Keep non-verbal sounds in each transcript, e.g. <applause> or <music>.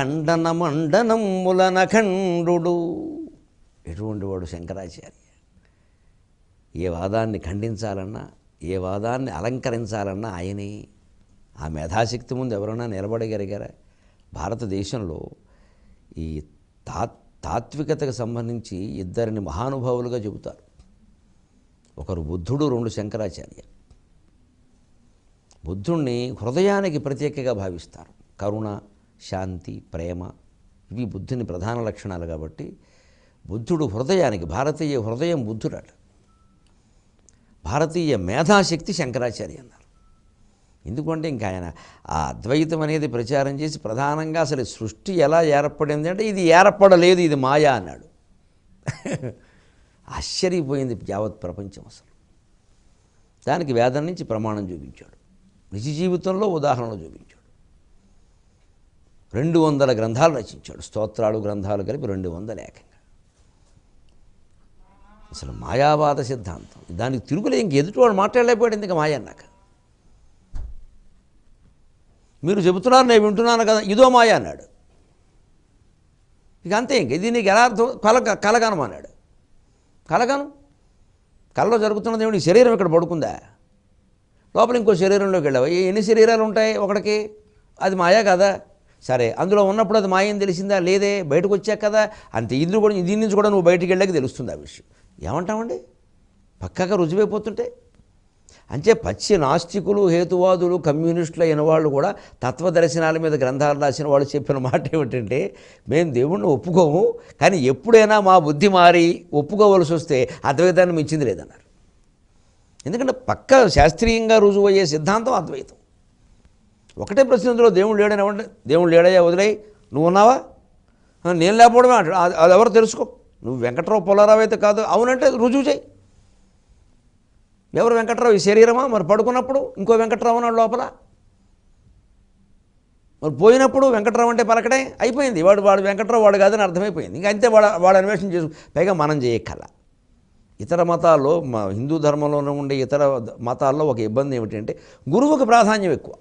ఖండన మండనముల నఖండు ఎటువంటి వాడు శంకరాచార్య? ఏ వాదాన్ని ఖండించాలన్నా ఏ వాదాన్ని అలంకరించాలన్నా ఆయనే. ఆ మేధాశక్తి ముందు ఎవరైనా నిలబడగలిగారా? భారతదేశంలో ఈ తా తాత్వికతకు సంబంధించి ఇద్దరిని మహానుభావులుగా చెబుతారు. ఒకరు బుద్ధుడు రెండు శంకరాచార్య. బుద్ధుణ్ణి హృదయానికి ప్రత్యేకగా భావిస్తారు. కరుణ శాంతి ప్రేమ ఇవి బుద్ధుని ప్రధాన లక్షణాలు కాబట్టి బుద్ధుడు హృదయానికి భారతీయ హృదయం బుద్ధుడట. భారతీయ మేధాశక్తి శంకరాచార్య అన్నారు. ఎందుకంటే ఇంకా ఆయన ఆ అద్వైతం అనేది ప్రచారం చేసి ప్రధానంగా అసలు సృష్టి ఎలా ఏర్పడింది అంటే ఇది ఏర్పడలేదు ఇది మాయా అన్నాడు. <laughs> ఆశ్చర్యపోయింది యావత్ ప్రపంచం అసలు. దానికి వేదం నుంచి ప్రమాణం చూపించాడు. నిజ జీవితంలో ఉదాహరణలు చూపించాడు. రెండు వందల గ్రంథాలు రచించాడు. స్తోత్రాలు గ్రంథాలు కలిపి రెండు వందల ఏకంగా. అసలు మాయావాద సిద్ధాంతం. దానికి తిరుగులే ఇంక ఎదుటివాడు మాట్లాడలేకపోయాడు ఇంకా మాయ అన్నాక? మీరు చెబుతున్నారు నేను వింటున్నాను కదా ఇదో మాయ అన్నాడు. ఇక అంతే ఇంక. ఇది నీకు ఎలా అర్థం? కల కలగనం అన్నాడు. కలగను? కళ్ళలో జరుగుతున్నది ఏమిటి శరీరం ఇక్కడ పడుకుందా? లోపల ఇంకో శరీరంలోకి వెళ్ళావు? ఎన్ని శరీరాలు ఉంటాయి ఒకటికి అది మాయా కదా? సరే అందులో ఉన్నప్పుడు అది మాయం తెలిసిందా? లేదే బయటకు వచ్చాక కదా? అంతే ఇందులో కూడా దీని నుంచి కూడా నువ్వు బయటికి వెళ్ళాక తెలుస్తుంది ఆ విషయం. ఏమంటామండి? పక్కగా రుజువైపోతుంటే? అంటే పచ్చి నాస్తికులు హేతువాదులు కమ్యూనిస్టులు అయిన వాళ్ళు కూడా తత్వదర్శనాల మీద గ్రంథాలు రాసిన వాళ్ళు చెప్పిన మాట ఏమిటంటే మేము దేవుణ్ణి ఒప్పుకోము కానీ ఎప్పుడైనా మా బుద్ధి మారి ఒప్పుకోవలసి వస్తే అద్వైతాన్ని మించింది లేదన్నారు. ఎందుకంటే పక్క శాస్త్రీయంగా రుజువు అయ్యే సిద్ధాంతం అద్వైతం. ఒకటే ప్రశ్న ఇందులో దేవుడు లేడని అవ్వండి దేవుడు లేడయ్యా వదిలేయి. నువ్వు ఉన్నావా? నేను లేకపోవడమే అంటాడు. అది- ఎవరు తెలుసుకో. నువ్వు వెంకట్రావు పొలారావు అయితే కాదు. అవునంటే రుజువు చేయి ఎవరు వెంకట్రావు? ఈ శరీరమా? మరి పడుకున్నప్పుడు ఇంకో వెంకట్రావు ఉన్నాడు లోపల. మరి పోయినప్పుడు వెంకట్రావు అంటే పలకడే? అయిపోయింది. వాడు వాడు వెంకట్రావు వాడు కాదని అర్థమైపోయింది. ఇంకా అంతే వాడు వాడు అన్వేషణ చేసు పైగా మనం చేయక్కల. ఇతర మతాల్లో మా హిందూ ధర్మంలోనే ఉండే ఇతర మతాల్లో ఒక ఇబ్బంది ఏమిటంటే గురువుకు ప్రాధాన్యం ఎక్కువ.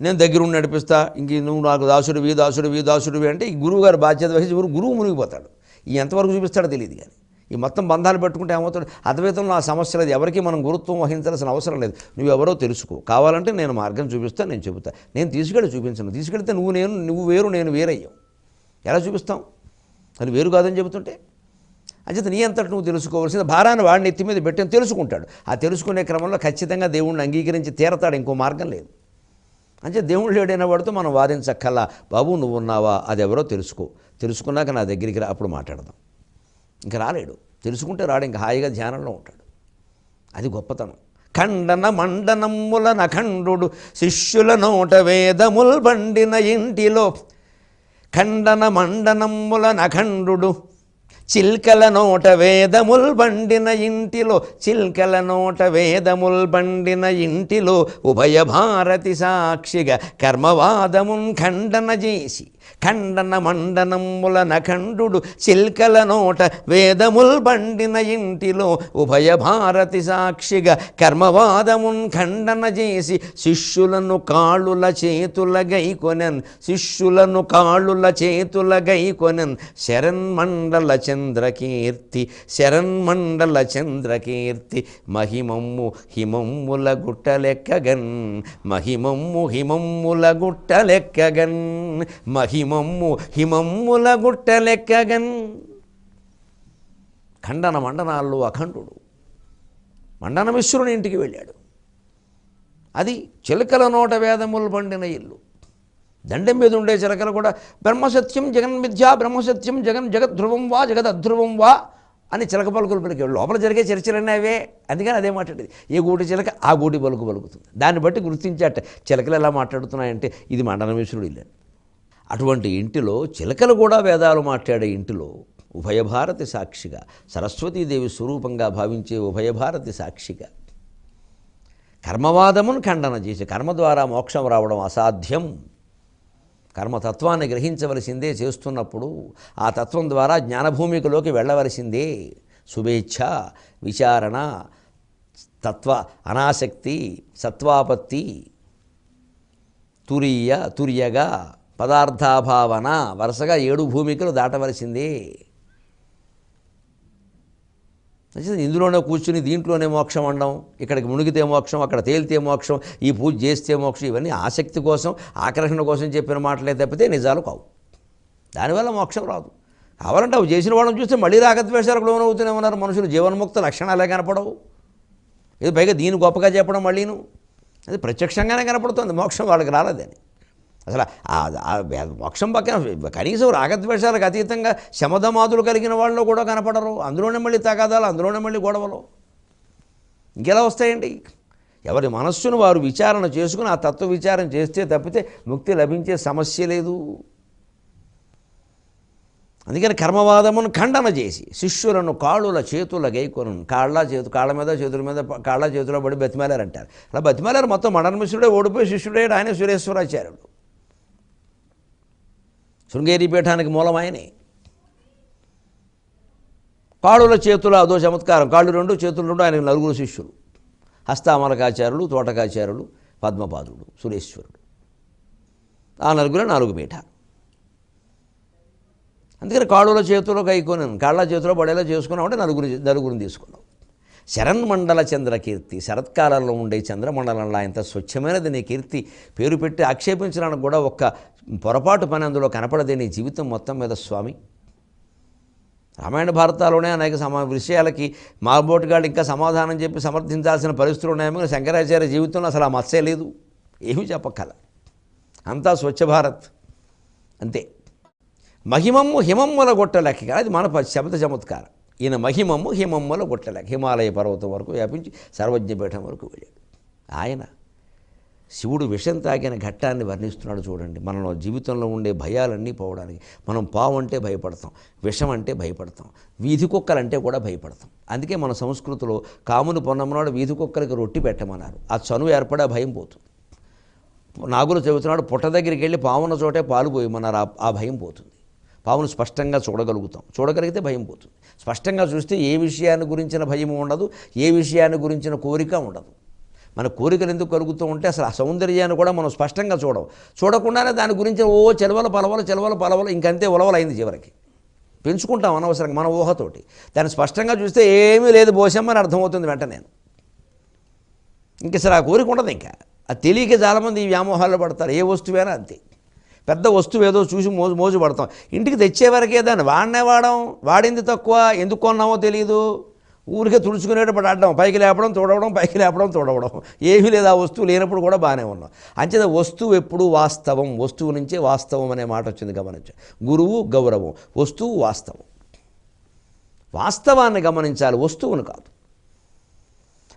నేను దగ్గరుండి నడిపిస్తా ఇంక నువ్వు నాకు దాసుడివి దాసుడివి దాసుడివి అంటే ఈ గురువు గారు బాధ్యత వహించి గురువు గురువు మునిగిపోతాడు. ఈ ఎంతవరకు చూపిస్తాడో తెలియదు కానీ. ఈ మొత్తం బంధాలు పెట్టుకుంటే ఏమవుతాడు? అద్వైతం ఆ సమస్య లేదు ఎవరికి మనం గురుత్వం వహించాల్సిన అవసరం లేదు. నువ్వు ఎవరో తెలుసుకో. కావాలంటే నేను మార్గం చూపిస్తాను నేను చెబుతా. నేను తీసుకెళ్ళి చూపించను. తీసుకెళ్తే నువ్వు నేను నువ్వు వేరు నేను వేరయ్యావు. ఎలా చూపిస్తాం? అది వేరు కాదని చెబుతుంటే? అంచేత నీ అంతటి నువ్వు తెలుసుకోవాల్సిన భారాన్ని వాడిని ఎత్తి మీద పెట్టని తెలుసుకుంటాడు. ఆ తెలుసుకునే క్రమంలో ఖచ్చితంగా దేవుణ్ణి అంగీకరించి తీరతాడు. ఇంకో మార్గం లేదు. అంటే దేవుడు లేడైన వాడితో మనం వాదించక్కల్లా బాబు నువ్వు ఉన్నావా? అది ఎవరో తెలుసుకో. తెలుసుకున్నాక నా దగ్గరికి రా అప్పుడు మాట్లాడదాం. ఇంకా రాలేడు. తెలుసుకుంటే రాడు ఇంకా హాయిగా ధ్యానంలో ఉంటాడు. అది గొప్పతనం. ఖండన మండనముల నఖండు శిష్యుల నోట వేదముల్ బండిన ఇంటిలో ఖండన మండనముల నఖండు చిల్కల నోట వేదముల్ బండిన ఇంటిలో చిల్కల నోట వేదముల్ బండిన ఇంటిలో ఉభయ భారతి సాక్షిగా కర్మవాదమున్ ఖండన చేసి ఖండన మండనముల నఖండు చిల్కల నోట వేదముల్ బండిన ఇంటిలో ఉభయ భారతి సాక్షిగా కర్మవాదమున్ ఖండన చేసి శిష్యులను కాళ్ళుల చేతుల గైకొనన్ శిష్యులను కాళ్ళుల చేతుల గైకొనన్ శరన్మండల చంద్రకీర్తి శరన్మండల చంద్రకీర్తి మహిమమ్ము హిమమ్ముల గుట్టలెక్కగన్ మహిమమ్ము హిమమ్ముల గుట్టలెక్కగన్ హిమమ్ము హిమమ్ముల గుట్టలెక్కగన్. ఖండన మండనాల్లో అఖండుడు. మండన మిశ్రుని ఇంటికి వెళ్ళాడు. అది చిలకల నోట వేదములు పండిన ఇల్లు. దండం మీద ఉండే చిలకలు కూడా బ్రహ్మసత్యం జగన్ మిథ్యా బ్రహ్మసత్యం జగన్ జగద్ధ్రువం వా జగదధ్రువం వా అని చిలక పలుకులు పలికాడు లోపల జరిగే చర్చలన్నీ అవే అందుకని అదే మాట్లాడేది ఏ గూటి చిలక ఆ గూటి పలుకు పలుకుతుంది. దాన్ని బట్టి గుర్తించాట చిలకలు ఎలా మాట్లాడుతున్నాయంటే ఇది మండన మిశ్రుడు ఇల్లు అటువంటి ఇంటిలో చిలకలు కూడా వేదాలు మాట్లాడే ఇంటిలో ఉభయభారతి సాక్షిగా సరస్వతీదేవి స్వరూపంగా భావించే ఉభయభారతి సాక్షిగా. కర్మవాదమును ఖండన చేసి కర్మ ద్వారా మోక్షం రావడం అసాధ్యం. కర్మతత్వాన్ని గ్రహించవలసిందే చేస్తున్నప్పుడు ఆ తత్వం ద్వారా జ్ఞానభూమికలోకి వెళ్ళవలసిందే. శుభేచ్ఛ విచారణ తత్వ అనాసక్తి సత్వాపత్తి తురీయ తుర్యగా. పదార్థాభావన వరుసగా ఏడు భూమికలు దాటవలసింది. ఇందులోనే కూర్చుని దీంట్లోనే మోక్షం అండం ఇక్కడికి మునిగితే మోక్షం అక్కడ తేలితే మోక్షం ఈ పూజ చేస్తే మోక్షం ఇవన్నీ ఆసక్తి కోసం ఆకర్షణ కోసం చెప్పిన మాటలే తప్పితే నిజాలు కావు. దానివల్ల మోక్షం రాదు. కావాలంటే అవి చేసిన వాళ్ళని చూస్తే మళ్ళీ రాగద్వేషాలకు లోనవుతూనే ఉన్నారు. మనుషులు జీవన్ముక్త లక్షణాలే కనపడవు. ఇది పైగా దీని గొప్పగా చెప్పడం మళ్ళీను. అది ప్రత్యక్షంగానే కనపడుతుంది. మోక్షం వాళ్ళకి రాలేదని. అసలు మోక్షం పక్కన కనీసం రాగద్వేషాలకు అతీతంగా శమధమాదులు కలిగిన వాళ్ళు కూడా కనపడరు. అందులోనే మళ్ళీ తగాదాలు అందులోనే మళ్ళీ గొడవలు. ఇంకెలా వస్తాయండి? ఎవరి మనస్సును వారు విచారణ చేసుకుని ఆ తత్వ విచారం చేస్తే తప్పితే ముక్తి లభించే సమస్య లేదు. అందుకని కర్మవాదమును ఖండన చేసి శిష్యులను కాళ్ళుల చేతుల గైకొను కాళ్ళ చేతు కాళ్ళ మీద చేతుల మీద కాళ్ళ చేతుల పడి బతిమాలారంటారు. అలా బతిమాలారు మొత్తం మడనమిశ్రుడే ఓడిపోయి శిష్యుడే ఆయన సురేశ్వరాచార్యుడు. శృంగేరి పీఠానికి మూలం ఆయనే కాళ్ళుల చేతుల అదో చమత్కారం. కాళ్ళు రెండు చేతులు రెండు ఆయనకు నలుగురు శిష్యులు. హస్తామలకాచార్యులు తోటకాచార్యులు పద్మపాదుడు సురేశ్వరుడు. ఆ నలుగురు నాలుగు పీఠ అందుకని కాళ్ళుల చేతిలో కొన్ని కాళ్ళ చేతిలో పడేలా చేసుకున్నామంటే నలుగురు నలుగురిని తీసుకున్నాం. శరన్మండల చంద్రకీర్తి శరత్కాలంలో ఉండే చంద్రమండలంలో ఇంత స్వచ్ఛమైనది నీ కీర్తి. పేరు పెట్టి ఆక్షేపించడానికి కూడా ఒక్క పొరపాటు పని అందులో కనపడదే నీ జీవితం మొత్తం మీద స్వామి. రామాయణ భారతాల్లోనే అనేక సమా విషయాలకి మాబోటుగాళ్ళు ఇంకా సమాధానం చెప్పి సమర్థించాల్సిన పరిస్థితులు ఉన్నాయేమో శంకరాచార్య జీవితంలో అసలు ఆ మత్సే లేదు. ఏమీ చెప్పక్కల. అంతా స్వచ్ఛ భారత్. అంతే. మహిమమ్ము హిమమ్ముల గొట్టలెక్క అది మన శబ్ద చమత్కారం. ఈయన మహిమము హిమమ్మల గొట్టలేక హిమాలయ పర్వతం వరకు వ్యాపించి సర్వజ్ఞపీఠం వరకు వెళ్ళాడు. ఆయన శివుడు విషం తాగిన ఘట్టాన్ని వర్ణిస్తున్నాడు చూడండి. మనలో జీవితంలో ఉండే భయాలన్నీ పోవడానికి మనం పావు అంటే భయపడతాం విషం అంటే భయపడతాం వీధి కుక్కలంటే కూడా భయపడతాం. అందుకే మన సంస్కృతిలో కాముని పొన్నమ్మనాడు వీధి కుక్కలకి రొట్టి పెట్టమన్నారు. ఆ చనువు ఏర్పడే భయం పోతుంది. నాగులు చెబుతున్నాడు పుట్ట దగ్గరికి వెళ్ళి పావున చోటే పాలు పోయమన్నారు. ఆ భయం పోతుంది. పావును స్పష్టంగా చూడగలుగుతాం. చూడగలిగితే భయం పోతుంది. స్పష్టంగా చూస్తే ఏ విషయాన్ని గురించిన భయం ఉండదు ఏ విషయాన్ని గురించిన కోరిక ఉండదు. మన కోరికలు ఎందుకు కలుగుతూ ఉంటే అసలు ఆ సౌందర్యాన్ని కూడా మనం స్పష్టంగా చూడం చూడకుండానే దాని గురించి ఓ చెలవల పలవల చెలవల పలవల ఇంకంతే ఉలవలైంది చివరికి. పెంచుకుంటాం అనవసరంగా మన ఊహతోటి. దాన్ని స్పష్టంగా చూస్తే ఏమీ లేదు బోసమ్మని అర్థమవుతుంది వెంటనే. ఇంక అసలు ఆ కోరిక ఉండదు ఇంకా. అది తెలియక చాలామంది ఈ వ్యామోహాల్లో పడతారు. ఏ వస్తువైనా అంతే. పెద్ద వస్తువు ఏదో చూసి మోజు మోజు పడతాం ఇంటికి తెచ్చేవరకే దాన్ని వాడినే వాడడం వాడింది తక్కువ ఎందుకు కొన్నామో తెలియదు ఊరికే తుడుచుకునేటప్పుడు ఆడడం పైకి లేపడం తోడవడం పైకి లేపడం తోడవడం. ఏమీ లేదు ఆ వస్తువు లేనప్పుడు కూడా బాగానే ఉన్నాం. అంచేత వస్తువు ఎప్పుడు వాస్తవం వస్తువు నుంచే వాస్తవం అనే మాట వచ్చింది గమనించు. గురువు గౌరవం వస్తువు వాస్తవం. వాస్తవాన్ని గమనించాలి వస్తువును కాదు.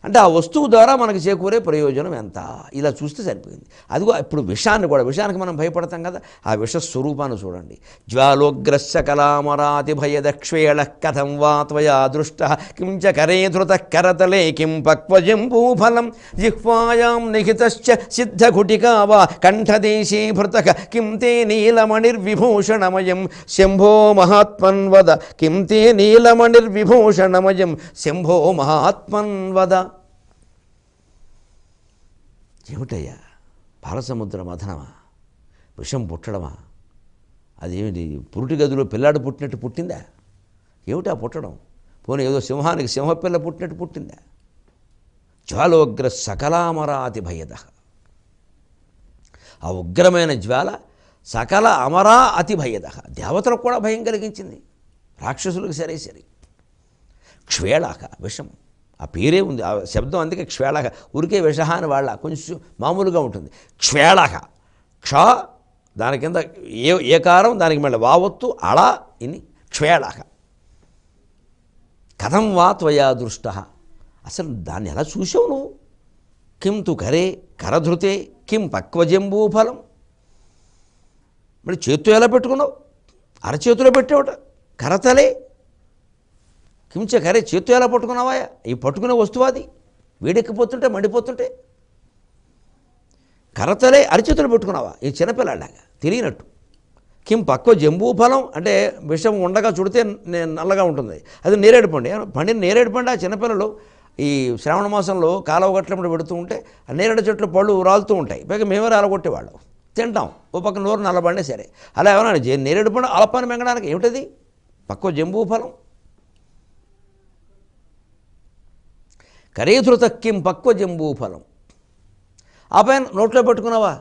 అంటే ఆ వస్తువు ద్వారా మనకు చేకూరే ప్రయోజనం ఎంత? ఇలా చూస్తే సరిపోయింది. అదిగో ఇప్పుడు విషాన్ని కూడా విషానికి మనం భయపడతాం కదా ఆ విష స్వరూపాన్ని చూడండి. జ్వాలోగ్రస్య కలామరాతి భయదక్షేళ కథం వా త్వయా దృష్ట కిం చ కరే ధృత కరతలే కిం పక్వజంబూఫలం జిహ్వాయాం నిహితశ్చ సిద్ధగుటికా వా కంఠదేశే భృతక కిం తే నీలమణిర్విభూషణమయం శంభో మహాత్మన్వద కిం తే నీలమణిర్విభూషణమయం శంభో మహాత్మన్వద ఏమిటయ్యా? పాలసముద్ర మథనమా విషం పుట్టడమా? అదేమిటి పురుటి గదిలో పిల్లాడు పుట్టినట్టు పుట్టిందా? ఏమిటా పుట్టడం? పోనీ ఏదో సింహానికి సింహపిల్ల పుట్టినట్టు పుట్టిందా? జ్వాలోగ్ర సకలామరాతి భయద ఆ ఉగ్రమైన జ్వాల సకల అమరా అతి భయద దేవతలకు కూడా భయం కలిగించింది. రాక్షసులకు సరే సరే క్షేళాక విషం. ఆ పేరే ఉంది ఆ శబ్దం అందుకే క్షవేళక ఉరికే విషహ అని వాళ్ళ కొంచెం మామూలుగా ఉంటుంది. క్షవేళక క్ష దాని కింద ఏ ఏ కారం దానికి మళ్ళీ వావత్తు అళ ఇని క్షవేళక కథం వా త్వయా దృష్ట. అసలు దాన్ని ఎలా చూసావు నువ్వు? కిం తు కరే కరధృతే కిం పక్వజంబూఫలం మరి చేత్తో ఎలా పెట్టుకున్నావు? అరచేతిలో పెట్టావుట. కరతలే కించ కరే చేత్తో ఎలా పట్టుకున్నావా ఈ పట్టుకునే వస్తువు అది. వేడెక్కిపోతుంటే మండిపోతుంటే. కరతలే అరిచేతులు పెట్టుకున్నావా? ఈ చిన్నపిల్లాడాగా తెలియనట్టు కిం పక్వ జంబూ ఫలం అంటే విషం ఉండగా చుడితే నల్లగా ఉంటుంది. అది నేరేడు పండు. పండిన నేరేడు పండు? ఆ చిన్నపిల్లలు ఈ శ్రావణ మాసంలో కాలువ గట్లప్పుడు పెడుతూ ఉంటే ఆ నేరేడు చెట్లు పళ్ళు రాలుతూ ఉంటాయి. పైగా మేమే రాలగొట్టేవాళ్ళం. తింటాం. ఓ పక్క నోరు నల్లబండే సరే. అలా ఏమన్నా నేరేడు పండు అలపాన్ని మెంగడానికి ఏమిటది? పక్కో జంబూ ఫలం. కరేధృతక్కిం పక్వ జంబూ ఫలం ఆ పైన నోట్లో పెట్టుకున్నావా?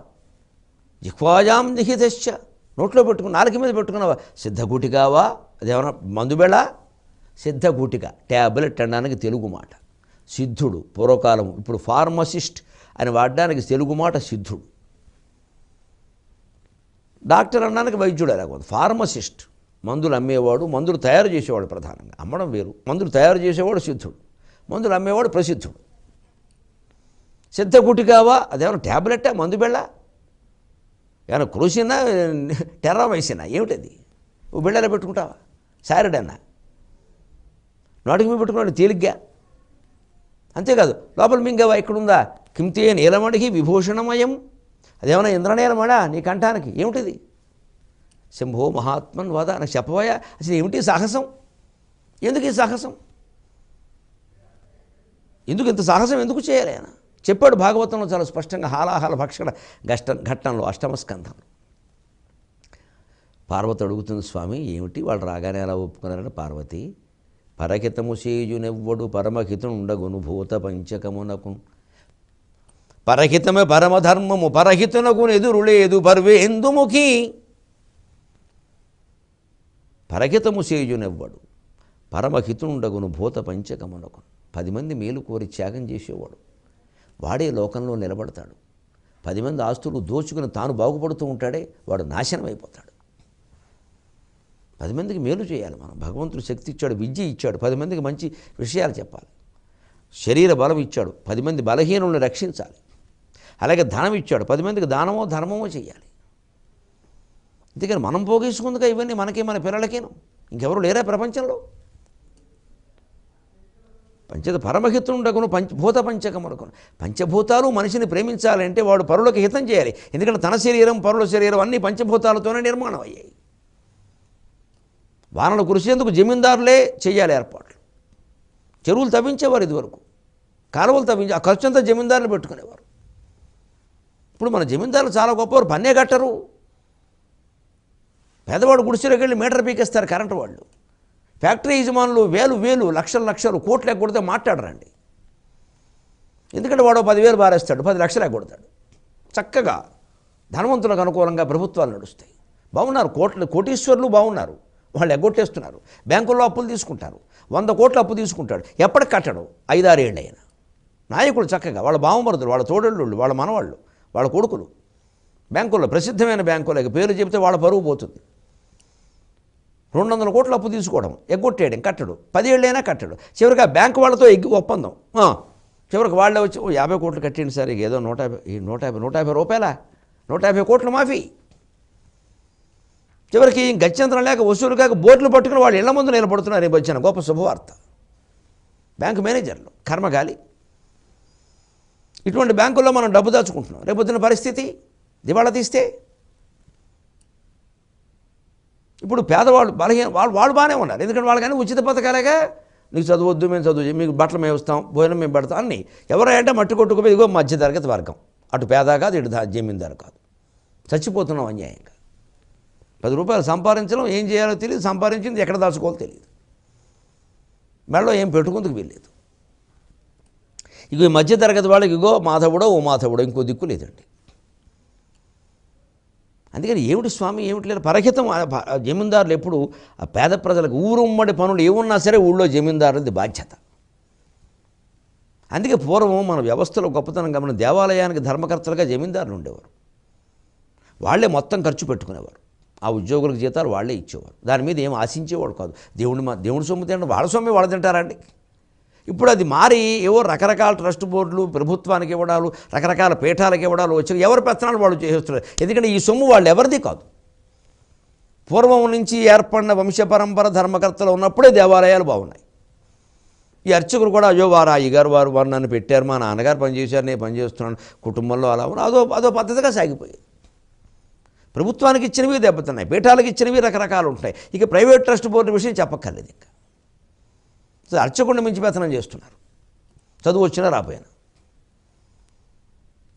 జిహ్వాజాం నిహితశ్చ. నోట్లో పెట్టుకుని నాలుగు మీద పెట్టుకున్నావా? సిద్ధగూటికావా అదేమన్నా మందుబెళ సిద్ధగూటిక ట్యాబ్లెట్ అనడానికి తెలుగు మాట. సిద్ధుడు పూర్వకాలం ఇప్పుడు ఫార్మసిస్ట్ అని వాడడానికి తెలుగు మాట సిద్ధుడు. డాక్టర్ అనడానికి వైద్యుడు అలాగ ఫార్మసిస్ట్. మందులు అమ్మేవాడు మందులు తయారు చేసేవాడు ప్రధానంగా. అమ్మడం వేరు. మందులు తయారు చేసేవాడు సిద్ధుడు. మందులు అమ్మేవాడు ప్రసిద్ధుడు. సిద్ధగుటికావా అదేమన్నా ట్యాబ్లెట్టా మందు బెళ్ళ? ఏమైనా క్రూసినా? టెర్రా వేసినా ఏమిటది? ఓ బిళ్ళలో పెట్టుకుంటావా? సారడన్నా నోటికి మీ పెట్టుకున్నాడు తేలిగ్గా. అంతేకాదు లోపల మింగవా? ఇక్కడుందా కింతే నీలమణికి విభూషణమయం. అదేమన్నా ఇంద్రనీలమడా నీ కంఠానికి? ఏమిటిది? శంభో మహాత్మన్ వద నాకు చెప్పబోయా? అసలు ఏమిటి సాహసం? ఎందుకు ఈ సాహసం? ఎందుకు ఇంత సాహసం ఎందుకు చేయాలి ఆయన? చెప్పాడు భాగవతంలో చాలా స్పష్టంగా హాలాహాల భక్షణ గష్ట ఘట్టంలో అష్టమస్కంధం. పార్వతి అడుగుతుంది స్వామి ఏమిటి? వాళ్ళు రాగానే ఎలా ఒప్పుకున్నారని పార్వతి పరహితము చేయునెవ్వడు పరమహితుండగును భూత పంచకమునకు. పరహితమే పరమధర్మము పరహితునకు ఎదురులేదు పర్వేందుముఖి. పరహితము చేయునెవ్వడు పరమహితుండగును భూత పంచకమునకు. పది మంది మేలు కోరి త్యాగం చేసేవాడు. వాడే లోకంలో నిలబడతాడు. పది మంది ఆస్తులు దోచుకుని తాను బాగుపడుతూ ఉంటాడే వాడు నాశనం అయిపోతాడు పది మందికి మేలు చేయాలి మనం. భగవంతుడు శక్తి ఇచ్చాడు విద్య ఇచ్చాడు పది మందికి మంచి విషయాలు చెప్పాలి. శరీర బలం ఇచ్చాడు పది మంది బలహీనులను రక్షించాలి. అలాగే ధనం ఇచ్చాడు పది మందికి దానమో ధర్మమో చేయాలి. అందుకని మనం పోగేసుకుందుక ఇవన్నీ మనకి మన పిల్లలకేను. ఇంకెవరు లేరా ప్రపంచంలో? పంచద పరమహితుండకును పంచ భూత పంచకమునకును పంచభూతాలు మనిషిని ప్రేమించాలంటే వాడు పరులకు హితం చేయాలి. ఎందుకంటే తన శరీరం పరుల శరీరం అన్నీ పంచభూతాలతోనే నిర్మాణం అయ్యాయి. వానలు కురిసేందుకు జమీందారులే చేయాలి ఏర్పాట్లు. చెరువులు తవ్వించేవారు ఇదివరకు. కాలువలు తవ్వించి ఆ ఖర్చు అంతా జమీందారులు పెట్టుకునేవారు. ఇప్పుడు మన జమీందారులు చాలా గొప్పవారు పన్నే కట్టరు. పేదవాడు గుడిసెలోకి వెళ్ళి మీటర్ పీకేస్తారు కరెంటు వాళ్ళు. ఫ్యాక్టరీ యజమానులు వేలు వేలు లక్షలు లక్షలు కోట్లు ఎగ్గొడితే మాట్లాడరండి. ఎందుకంటే వాడు పదివేలు బారేస్తాడు పది లక్షలు ఎగ్గొడతాడు. చక్కగా ధనవంతులకు అనుకూలంగా ప్రభుత్వాలు నడుస్తాయి. బాగున్నారు కోట్లు కోటీశ్వర్లు బాగున్నారు. వాళ్ళు ఎగ్గొట్టేస్తున్నారు. బ్యాంకుల్లో అప్పులు తీసుకుంటారు. వంద కోట్ల అప్పు తీసుకుంటాడు. ఎప్పటికి కట్టడు? ఐదారేళ్ళు అయినా నాయకులు చక్కగా వాళ్ళ బావమరుదులు వాళ్ళ తోడళ్ళు వాళ్ళ మనవాళ్ళు వాళ్ళ కొడుకులు. బ్యాంకుల్లో ప్రసిద్ధమైన బ్యాంకులకి పేరు చెబితే వాళ్ళ పరువు పోతుంది. రెండు వందల కోట్ల అప్పు తీసుకోవడం ఎగ్గొట్టేయడం కట్టడు. పదేళ్ళైనా కట్టడు. చివరికి ఆ బ్యాంకు వాళ్ళతో ఎగ్గి ఒప్పందం. చివరికి వాళ్ళే వచ్చి ఓ యాభై కోట్లు కట్టండి సార్ ఇక ఏదో నూట యాభై ఈ నూట యాభై నూట యాభై రూపాయల? నూట యాభై కోట్ల మాఫీ. చివరికి గత్యంతరం లేక వసూలు కాక బోర్డులు పట్టుకుని వాళ్ళు ఇళ్ళ ముందు నిలబడుతున్నారు వచ్చిన గొప్ప శుభవార్త. బ్యాంకు మేనేజర్లు కర్మగాలి ఇటువంటి బ్యాంకుల్లో మనం డబ్బు దాచుకుంటున్నాం. రేపొద్దున పరిస్థితి? దివాళా తీస్తే ఇప్పుడు పేదవాళ్ళు బలహీన వాళ్ళు వాళ్ళు బాగానే ఉన్నారు. ఎందుకంటే వాళ్ళకని ఉచిత పథకాలేగా నీకు చదవద్దు మేము చదువు మీకు బట్టలు మేము ఇస్తాం భోజనం మేము పెడతాం అన్నీ. ఎవరైనా మట్టి కొట్టుకుపోయి ఇదిగో మధ్యతరగతి వర్గం. అటు పేద కాదు ఇటు దా- జమీందారు కాదు. చచ్చిపోతున్నాం అన్యాయంగా. పది రూపాయలు సంపాదించడం ఏం చేయాలో తెలియదు. సంపాదించింది ఎక్కడ దాచుకోవాలో తెలియదు. మెడలో ఏం పెట్టుకుందుకు వీల్లేదు. ఇగో ఈ మధ్యతరగతి వాళ్ళకి ఇగో మాధవుడో ఓ మాధవుడో ఇంకో దిక్కు లేదండి. అందుకని ఏమిటి స్వామి ఏమిటి లేదు? పరహితం జమీందారులు ఎప్పుడు ఆ పేద ప్రజలకు ఊరు ఉమ్మడి పనులు ఏమున్నా సరే ఊళ్ళో జమీందారులది బాధ్యత. అందుకే పూర్వం మన వ్యవస్థలో గొప్పతనం గమన దేవాలయానికి ధర్మకర్తలుగా జమీందారులు ఉండేవారు. వాళ్ళే మొత్తం ఖర్చు పెట్టుకునేవారు. ఆ ఉద్యోగులకు జీతాలు వాళ్ళే ఇచ్చేవారు. దాని మీద ఏం ఆశించేవాడు కాదు. దేవుడి మా దేవుడి సొమ్ము తినడం వాళ్ళ సొమ్మే వాళ్ళు తింటారండి. ఇప్పుడు అది మారి ఏవో రకరకాల ట్రస్ట్ బోర్డులు ప్రభుత్వానికి ఇవ్వడాలు రకరకాల పీఠాలకు ఇవ్వడాలు వచ్చి ఎవరి పెత్తనాలు వాళ్ళు చేస్తున్నారు? ఎందుకంటే ఈ సొమ్ము వాళ్ళు ఎవరిది కాదు. పూర్వం నుంచి ఏర్పడిన వంశ పరంపర ధర్మకర్తలు ఉన్నప్పుడే దేవాలయాలు బాగున్నాయి. ఈ అర్చకులు కూడా అయ్యో వారు ఆ అయ్యగారు వారు వారు నన్ను పెట్టారు మా నాన్నగారు పనిచేశారు నేను పనిచేస్తున్నాను కుటుంబంలో అలా ఉన్నా అదో అదో పద్ధతిగా సాగిపోయింది ప్రభుత్వానికి ఇచ్చినవి దెబ్బతున్నాయి పీఠాలకు ఇచ్చినవి రకరకాలు ఉంటాయి ఇక ప్రైవేట్ ట్రస్ట్ బోర్డు విషయం చెప్పక్కర్లేదు ఇంకా. అర్చకుండా మించి పెత్తనం చేస్తున్నారు. చదువు వచ్చినా రాపోయినా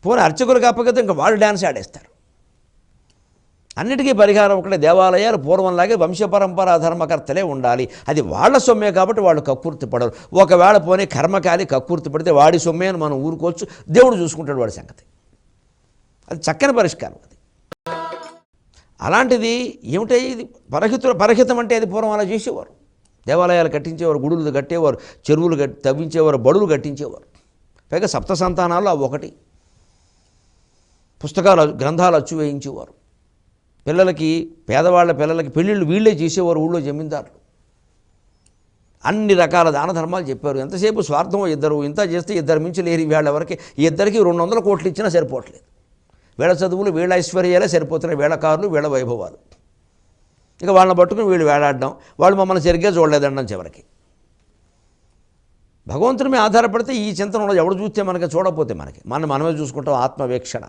పోనీ అర్చకులు కాకపోతే ఇంకా వాళ్ళు డ్యాన్స్ ఆడేస్తారు. అన్నిటికీ పరిహారం ఒకటే దేవాలయాలు పూర్వంలాగే వంశపరంపరా ధర్మకర్తలే ఉండాలి. అది వాళ్ళ సొమ్మే కాబట్టి వాళ్ళు కక్కుర్తి పడరు. ఒకవేళ పోనీ కర్మకాలి కక్కుర్తి పడితే వాడి సొమ్మే అని మనం ఊరుకోవచ్చు. దేవుడు చూసుకుంటాడు వాడి సంగతి. అది చక్కని పరిష్కారం అది. అలాంటిది ఏమిటో ఇది? పరహిత పరహితం అంటే అది పూర్వం అలా చేసేవారు. దేవాలయాలు కట్టించేవారు గుడులు కట్టేవారు చెరువులు కట్టి తవ్వించేవారు బడులు కట్టించేవారు. పైగా సప్త సంతానాల్లో అవి ఒకటి. పుస్తకాలు గ్రంథాలు అచ్చు వేయించేవారు. పిల్లలకి పేదవాళ్ళ పిల్లలకి పెళ్ళిళ్ళు వీళ్ళే చేసేవారు ఊళ్ళో జమీందారులు. అన్ని రకాల దాన ధర్మాలు చెప్పారు. ఎంతసేపు స్వార్థం ఇద్దరు ఇంత చేస్తే ఇద్దరు మించి లేరు వీళ్ళ వరకు ఇద్దరికి రెండు వందల కోట్లు ఇచ్చినా సరిపోవట్లేదు. వీళ్ళ చదువులు వీళ్ళ ఐశ్వర్యాలే సరిపోతున్నాయి వీళ్ళ కార్లు వీళ్ళ వైభవాలు. ఇక వాళ్ళని పట్టుకుని వీళ్ళు వేలాడడం వాళ్ళు మమ్మల్ని సరిగ్గా చూడలేదండం చివరికి. భగవంతుని మీద ఆధారపడితే ఈ చింతన ఉండదు ఎవడు చూస్తే మనకి చూడకపోతే మనకి. మనం మనమే చూసుకుంటాం ఆత్మవీక్షణ.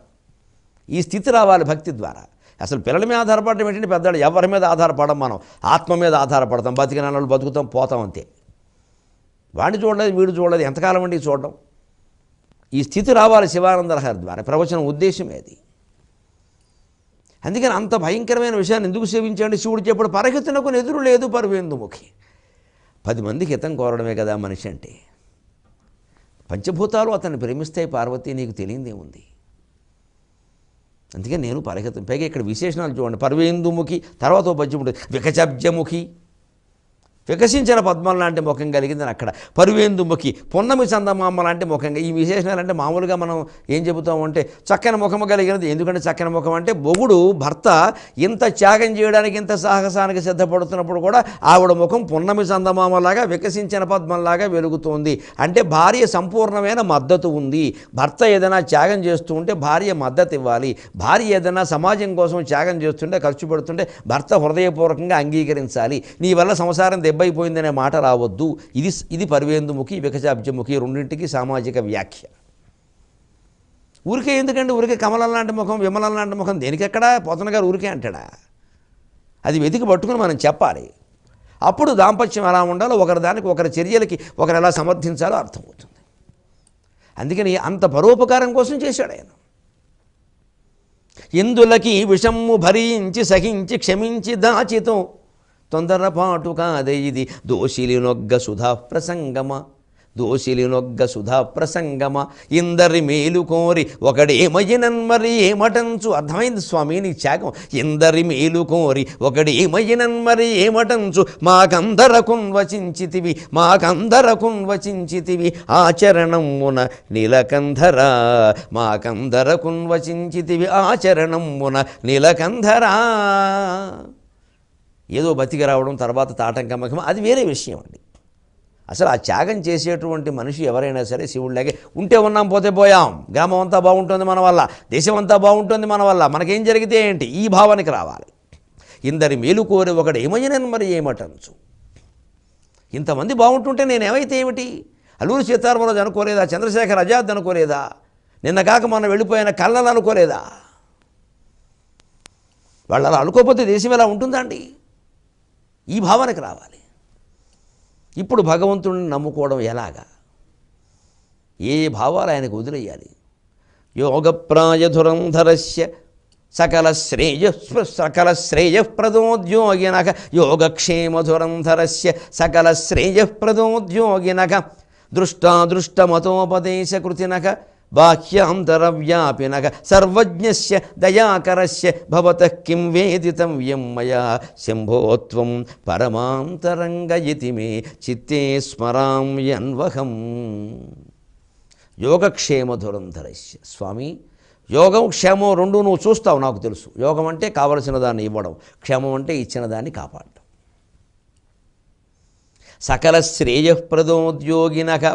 ఈ స్థితి రావాలి భక్తి ద్వారా. అసలు పిల్లల మీద ఆధారపడడం ఏంటంటే పెద్దవాళ్ళు ఎవరి మీద ఆధారపడం మనం? ఆత్మ మీద ఆధారపడతాం బతికిన వాళ్ళు బతుకుతాం పోతాం అంతే. వాడిని చూడలేదు వీడు చూడలేదు ఎంతకాలం అండి చూడడం? ఈ స్థితి రావాలి శివానందరహర్ ద్వారా. ప్రవచనం ఉద్దేశం ఏది? అందుకని అంత భయంకరమైన విషయాన్ని ఎందుకు సేవించండి? శివుడు చెప్పాడు పరహితునకు ఎదురు లేదు పరువేందుముఖి పది మందికి హితం కోరడమే కదా మనిషి అంటే. పంచభూతాలు అతన్ని ప్రేమిస్తాయి పార్వతి నీకు తెలియదేముంది అందుకే నేను పరహితం పైగా ఇక్కడ విశేషణాలు చూడండి. పర్వేందుముఖి తర్వాత ఓ పద్యం ఉంటుంది. వికచబ్జముఖి వికసించిన పద్మం లాంటి ముఖం కలిగింది అక్కడ. పరువేందుముఖి పున్నమి చందమామ లాంటి ముఖంగా ఈ విశేషణాలంటే మామూలుగా మనం ఏం చెబుతామంటే చక్కని ముఖము కలిగినది. ఎందుకంటే చక్కని ముఖం అంటే బొగుడు భర్త ఇంత త్యాగం చేయడానికి ఇంత సాహసానికి సిద్ధపడుతున్నప్పుడు కూడా ఆవిడ ముఖం పున్నమి చందమామలాగా వికసించిన పద్మంలాగా వెలుగుతోంది. అంటే భార్య సంపూర్ణమైన మద్దతు ఉంది. భర్త ఏదైనా త్యాగం చేస్తూ ఉంటే భార్య మద్దతు ఇవ్వాలి. భార్య ఏదైనా సమాజం కోసం త్యాగం చేస్తుంటే ఖర్చు పెడుతుంటే భర్త హృదయపూర్వకంగా అంగీకరించాలి. నీ వల్ల సంసారం దెబ్బ దెబ్బైపోయిందనే మాట రావద్దు. ఇది ఇది పర్వేందుముఖి వికచాబ్జముఖి రెండింటికి సామాజిక వ్యాఖ్య. ఊరికే ఎందుకండి ఊరికే కమలం లాంటి ముఖం విమలం లాంటి ముఖం? దేనికెక్కడా? పోతన గారు ఊరికే అంటాడా? అది వెతికి పట్టుకుని మనం చెప్పాలి. అప్పుడు దాంపత్యం ఎలా ఉండాలో ఒకరి దానికి ఒకరి చర్యలకి ఒకరు ఎలా సమర్థించాలో అర్థమవుతుంది. అందుకని అంత పరోపకారం కోసం చేశాడు ఆయన. ఇందులకి విషమ్ము భరించి సహించి క్షమించి దాచితం తొందరపాటు కాదే ఇది దోషిలి నొగ్గ సుధా ప్రసంగమ? దోషిలి నొగ్గ సుధా ప్రసంగమ? ఇందరి మేలు కోరి ఒకడేమయ్యనన్మరి ఏమటంచు అర్థమైంది స్వామి నీ త్యాగం. ఇందరి మేలు కోరి ఒకడేమయ్యనన్మరి ఏమటంచు మాకందరకున్ వచించితివి మాకందరకున్ వచించితివి. ఆచరణమున నీలకంధరా మాకందరకున్ వచించితివి. ఆచరణమున నీలకంధరా. ఏదో బతికి రావడం తర్వాత తాటంకమ్మకం అది వేరే విషయం అండి. అసలు ఆ త్యాగం చేసేటువంటి మనిషి ఎవరైనా సరే శివుడిలాగే ఉంటే ఉన్నాం పోతే పోయాం. గ్రామం అంతా బాగుంటుంది మన వల్ల దేశం అంతా బాగుంటుంది మన వల్ల మనకేం జరిగితే ఏంటి? ఈ భావానికి రావాలి. ఇందరి మేలు కోరి ఒకడు ఏమయ్యనని మరి ఏమటంచు ఇంతమంది బాగుంటుంటే నేను ఏమైతే ఏమిటి? అల్లూరి సీతారామరాజు అనుకోలేదా? చంద్రశేఖర్ ఆజాద్ అనుకోలేదా? నిన్న కాక మనం వెళ్ళిపోయిన కళ్ళలు అనుకోలేదా? వాళ్ళు అలా అనుకోకపోతే దేశం ఎలా ఉంటుందా అండి? ఈ భావనకు రావాలి. ఇప్పుడు భగవంతుడిని నమ్ముకోవడం ఎలాగా? ఏ భావాలు ఆయనకు వదిలేయాలి? యోగప్రాయధురంధరస్య సకల శ్రేయ సకల శ్రేయప్రదోద్యోగినక యోగక్షేమధురంధరస్య సకల శ్రేయప్రదోద్యోగినక దృష్టాదృష్టమతోపదేశకృతినక బాహ్యాం బాహ్యాంతరవ్యాపినక సర్వజ్ఞస్య దయాకరస్య భవతః కిం వేదితవ్యం మయా శంభోత్వం పరమాంతరంగ ఇతి మే చిత్తే స్మరాంయన్వహం యోగక్షేమ ధురంధరస్య స్వామి యోగం క్షేమం రెండు నువ్వు చూస్తావు నాకు తెలుసు. యోగం అంటే కావలసిన దాన్ని ఇవ్వడం క్షేమం అంటే ఇచ్చిన దాన్ని కాపాడడం. సకల శ్రేయప్రదోద్యోగినక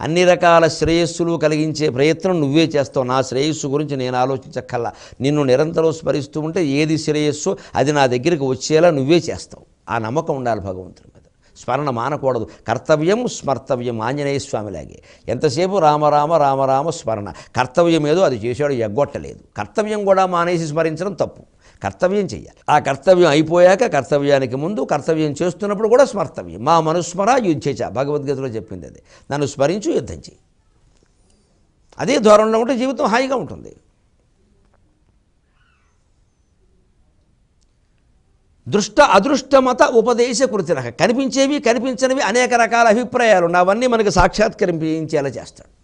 అన్ని రకాల శ్రేయస్సులు కలిగించే ప్రయత్నం నువ్వే చేస్తావు. నా శ్రేయస్సు గురించి నేను ఆలోచించక్కల్లా నిన్ను నిరంతరం స్మరిస్తూ ఉంటే ఏది శ్రేయస్సు అది నా దగ్గరికి వచ్చేలా నువ్వే చేస్తావు. ఆ నమ్మకం ఉండాలి భగవంతుని మీద. స్మరణ మానకూడదు. కర్తవ్యం స్మర్తవ్యం. ఆంజనేయ స్వామిలాగే. ఎంతసేపు రామరామ రామరామ స్మరణ. కర్తవ్యం ఏదో అది చేశాడు ఎగ్గొట్టలేదు. కర్తవ్యం కూడా మానేసి స్మరించడం తప్పు. కర్తవ్యం చేయాలి ఆ కర్తవ్యం అయిపోయాక కర్తవ్యానికి ముందు కర్తవ్యం చేస్తున్నప్పుడు కూడా స్మర్తవ్యం. మా మనుస్మర యుద్ధచ భగవద్గీతలో చెప్పింది అది. నన్ను స్మరించు యుద్ధం చేయి అదే ధోరణిలో ఉంటే జీవితం హాయిగా ఉంటుంది. దృష్ట అదృష్టమత ఉపదేశ కృతిరహ. కనిపించేవి కనిపించనివి అనేక రకాల అభిప్రాయాలు ఉన్నాయి. అవన్నీ మనకు సాక్షాత్కరించేలా చేస్తాడు.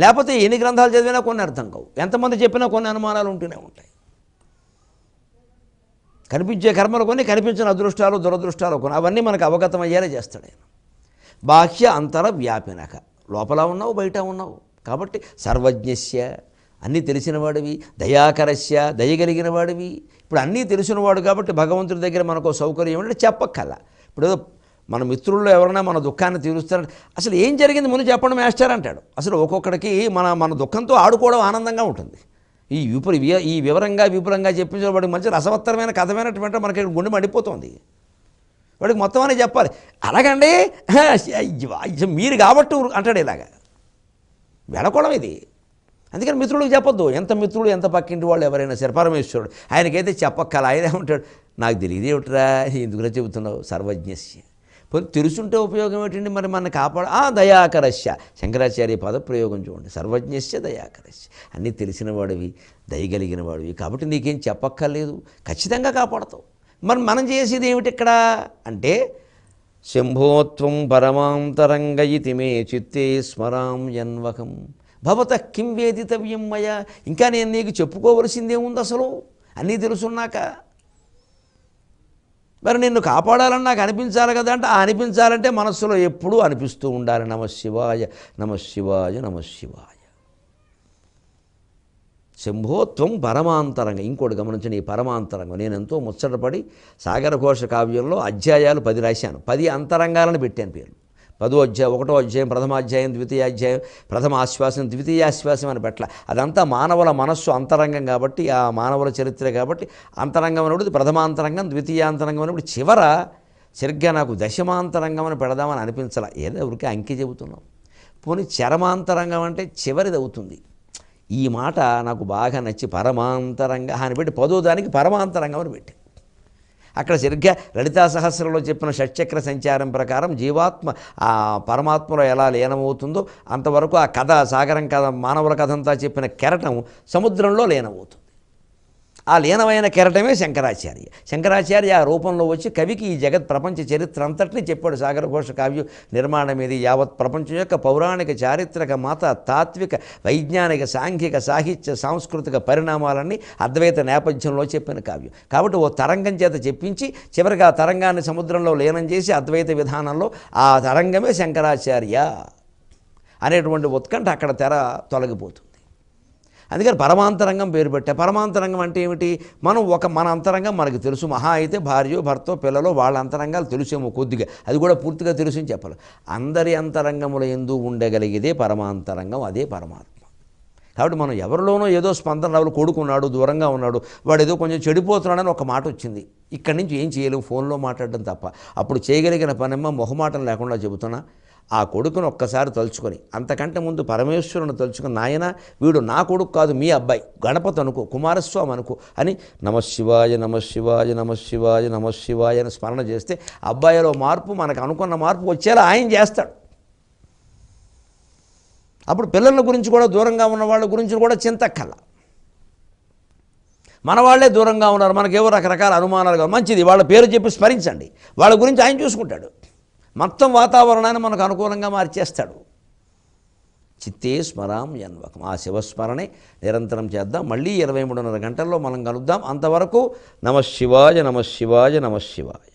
లేకపోతే ఎన్ని గ్రంథాలు చదివినా కొన్ని అర్థం కావు. ఎంతమంది చెప్పినా కొన్ని అనుమానాలు ఉంటూనే ఉంటాయి. కనిపించే కర్మలు కొన్ని కనిపించిన అదృష్టాలు దురదృష్టాలు కొన్ని. అవన్నీ మనకు అవగతం అయ్యేలా చేస్తాడు ఆయన. బాహ్య అంతర వ్యాపినక. లోపల ఉన్నావు బయట ఉన్నావు. కాబట్టి సర్వజ్ఞస్య అన్నీ తెలిసినవాడివి. దయాకరస్య దయగలిగిన వాడివి ఇప్పుడు అన్నీ తెలిసినవాడు కాబట్టి భగవంతుడి దగ్గర మనకు సౌకర్యం ఏంటంటే చెప్పక్కల. ఇప్పుడు మన మిత్రుల్లో ఎవరైనా మన దుఃఖాన్ని తీరుస్తారంటే అసలు ఏం జరిగింది? ముందు చెప్పండి మాస్టర్ అంటాడు. అసలు ఒక్కొక్కడికి మన మన దుఃఖంతో ఆడుకోవడం ఆనందంగా ఉంటుంది. ఈ విపుల ఈ వివరంగా విపులంగా చెప్పించిన వాడికి మంచి రసవత్తరమైన కథమైనటువంటి మనకి గుండె మండిపోతుంది. వాడికి మొత్తం అనే చెప్పాలి. అలాగండి అయ్యో, మీరు కాబట్టి అంటాడు ఇలాగా. వెళ్ళకూడదు ఇది. అందుకని మిత్రులకు చెప్పొద్దు. ఎంత మిత్రుడు ఎంత పక్కింటి వాళ్ళు ఎవరైనా సరే పరమేశ్వరుడు. ఆయనకైతే చెప్పక్కల ఆయన ఉంటాడు. నాకు తెలియదు ఏమిట్రా ఎందుకులా చెబుతున్నావు? సర్వజ్ఞస్య తెలుసుంటే ఉపయోగం ఏంటండి మరి మన కాపాడ? ఆ దయాకరస్య. శంకరాచార్య పదప్రయోగం చూడండి. సర్వజ్ఞస్య దయాకరస్య. అన్నీ తెలిసిన వాడివి దయగలిగిన వాడివి కాబట్టి నీకేం చెప్పక్కర్లేదు. ఖచ్చితంగా కాపాడతావు. మరి మనం చేసేది ఏమిటి ఇక్కడ? అంటే శంభోత్వం పరమాంతరంగ ఇతి మే చిత్తే స్మరాం జన్వకం భవత కిం వేదితవ్యం మయ? ఇంకా నేను నీకు చెప్పుకోవలసిందేముంది అసలు? అన్నీ తెలుసున్నాక. మరి నిన్ను కాపాడాలని నాకు అనిపించాలి కదా అంటే ఆ అనిపించాలంటే మనస్సులో ఎప్పుడూ అనిపిస్తూ ఉండాలి. నమ శివాయ నమ శివాయ నమ శివాయ. శంభోత్వం పరమాంతరంగం. ఇంకోటి గమనించిన ఈ పరమాంతరంగం. నేను ఎంతో ముచ్చటపడి సాగరఘోష కావ్యంలో అధ్యాయాలు పది రాశాను. పది అంతరంగాలను పెట్టాను పేర్లు. పదో అధ్యాయం ఒకటో అధ్యాయం ప్రథమాధ్యాయం ద్వితీయాధ్యాయం ప్రథమ ఆశ్వాసం ద్వితీయాశ్వాసం అని పెట్టల. అదంతా మానవుల మనస్సు అంతరంగం కాబట్టి ఆ మానవుల చరిత్ర కాబట్టి అంతరంగం అనేప్పుడు ప్రథమాంతరంగం ద్వితీయాంతరంగం అనేప్పుడు చివర సరిగ్గా నాకు దశమాంతరంగం అని పెడదామని అనిపించాల. ఏదో ఊరికే అంకి చెబుతున్నాం. పోనీ చరమాంతరంగం అంటే చివరిది అవుతుంది. ఈ మాట నాకు బాగా నచ్చి పరమాంతరంగా అని పెట్టి పదో దానికి పరమాంతరంగం అని పెట్టి. అక్కడ సరిగ్గా లలితా సహస్రంలో చెప్పిన షట్చక్ర సంచారం ప్రకారం జీవాత్మ ఆ పరమాత్మలో ఎలా లీనమవుతుందో అంతవరకు ఆ కథ సాగరం కథ మానవుల కథ అంతా చెప్పిన కెరటం సముద్రంలో లీనమవుతుంది. ఆ లీనమైన కెరటమే శంకరాచార్య. శంకరాచార్య ఆ రూపంలో వచ్చి కవికి ఈ జగత్ ప్రపంచ చరిత్ర అంతటినీ చెప్పాడు సాగర ఘోష కావ్యం నిర్మాణం ఇది యావత్ ప్రపంచం యొక్క పౌరాణిక చారిత్రక మత తాత్విక వైజ్ఞానిక సాంఘిక సాహిత్య సాంస్కృతిక పరిణామాలన్నీ అద్వైత నేపథ్యంలో చెప్పిన కావ్యం. కాబట్టి ఓ తరంగం చేత చెప్పించి చివరికి ఆ తరంగాన్ని సముద్రంలో లీనం చేసి అద్వైత విధానంలో ఆ తరంగమే శంకరాచార్య అనేటువంటి ఉత్కంఠ అక్కడ తెర తొలగిపోతుంది. అందుకని పరమాంతరంగం పేరు పెట్టా పరమాంతరంగం అంటే ఏమిటి? మనం ఒక మన అంతరంగం మనకు తెలుసు. మహా అయితే భార్య భర్త పిల్లలు వాళ్ళ అంతరంగాలు తెలుసేమో కొద్దిగా. అది కూడా పూర్తిగా తెలుసు అని చెప్పాలి. అందరి అంతరంగముల ఎందు ఉండగలిగేదే పరమాంతరంగం అదే పరమాత్మ. కాబట్టి మనం ఎవరిలోనో ఏదో స్పందన రావులు. కొడుకున్నాడు దూరంగా ఉన్నాడు వాడు ఏదో కొంచెం చెడిపోతున్నాడని ఒక మాట వచ్చింది. ఇక్కడి నుంచి ఏం చేయలేము ఫోన్లో మాట్లాడడం తప్ప. అప్పుడు చేయగలిగిన పనేమో మొహమాటం లేకుండా చెబుతున్నా. ఆ కొడుకును ఒక్కసారి తలుచుకొని అంతకంటే ముందు పరమేశ్వరుని తలుచుకుని నాయన వీడు నా కొడుకు కాదు మీ అబ్బాయి గణపతి అనుకో కుమారస్వామి అనుకో అని నమశివాయ నమశివాయ నమశివాయ నమశివాయ అని స్మరణ చేస్తే అబ్బాయిలో మార్పు మనకు అనుకున్న మార్పు వచ్చేలా ఆయన చేస్తాడు. అప్పుడు పిల్లల గురించి కూడా దూరంగా ఉన్న వాళ్ళ గురించి కూడా చింతక్కల. మన వాళ్ళే దూరంగా ఉన్నారు మనకేవో రకరకాల అనుమానాలు కాదు మంచిది వాళ్ళ పేరు చెప్పి స్మరించండి. వాళ్ళ గురించి ఆయన చూసుకుంటాడు. మొత్తం వాతావరణాన్ని మనకు అనుకూలంగా మార్చేస్తాడు. చిత్తే స్మరాం యన్వకం ఆ శివస్మరణే నిరంతరం చేద్దాం. మళ్ళీ ఇరవై మూడున్నర గంటల్లో మనం కలుద్దాం. అంతవరకు నమ శివాయ నమ శివాయ నమ శివాయ.